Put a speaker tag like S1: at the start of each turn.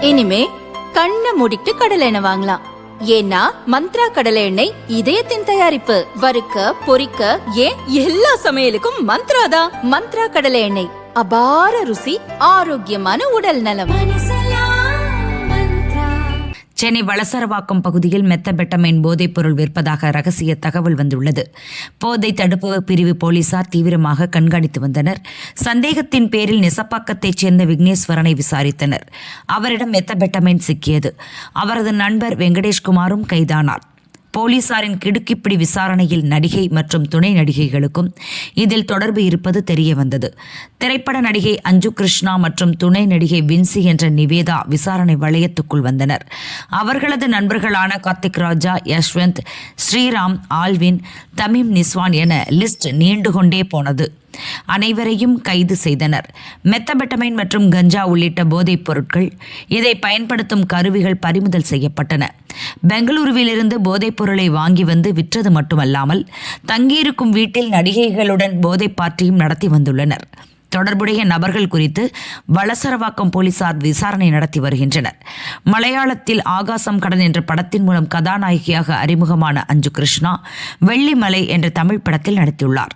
S1: இனிமே கண்ணை மூடிட்டு கடலை எண்ணெய் வாங்கலாம். ஏன்னா மந்த்ரா கடலை எண்ணெய் இதயத்தின் தயாரிப்பு. வறுக்க பொரிக்க ஏன் எல்லா சமையலுக்கும் மந்த்ரா தான். மந்த்ரா கடலை எண்ணெய். அபார ருசி ஆரோக்கியமான உடல் நலம்.
S2: சென்னை வளசரவாக்கம் பகுதியில் மெத்தபெட்டமைன் போதைப் பொருள் விற்பதாக ரகசிய தகவல் வந்துள்ளது. போதை தடுப்பு பிரிவு போலீசார் தீவிரமாக கண்காணித்து வந்தனர். சந்தேகத்தின் பேரில் நெசப்பாக்கத்தைச் சேர்ந்த விக்னேஸ்வரனை விசாரித்தனர். அவரிடம் மெத்தபெட்டமைன் சிக்கியது. அவரது நண்பர் வெங்கடேஷ்குமாரும் கைதானார். போலீசாரின் கிடுக்கிப்பிடி விசாரணையில் நடிகை மற்றும் துணை நடிகைகளுக்கும் இதில் தொடர்பு இருப்பது தெரிய வந்தது. திரைப்பட நடிகை அஞ்சு கிருஷ்ணா மற்றும் துணை நடிகை வின்சி என்ற நிவேதா விசாரணை வளையத்துக்குள் வந்தனர். அவர்களது நண்பர்களான கார்த்திக் ராஜா யஷ்வந்த் ஸ்ரீராம் ஆல்வின் தமிம் நிஸ்வான் என லிஸ்ட் நீண்டு கொண்டே போனது. அனைவரையும் கைது செய்தனர். மெத்தபெட்டமைன் மற்றும் கஞ்சா உள்ளிட்ட போதைப் பொருட்கள் இதை பயன்படுத்தும் கருவிகள் பறிமுதல் செய்யப்பட்டன. பெங்களூருவிலிருந்து போதைப் பொருளை வாங்கி வந்து விற்றது மட்டுமல்லாமல் தங்கியிருக்கும் வீட்டில் நடிகைகளுடன் போதைப் பார்ட்டியும் நடத்தி வந்துள்ளனர். தொடர்புடைய நபர்கள் குறித்து வளசரவாக்கம் போலீசார் விசாரணை நடத்தி வருகின்றனர். மலையாளத்தில் ஆகாசம் கடன் என்ற படத்தின் மூலம் கதாநாயகியாக அறிமுகமான அஞ்சு கிருஷ்ணா வெள்ளிமலை என்ற தமிழ் படத்தில் நடித்துள்ளார்.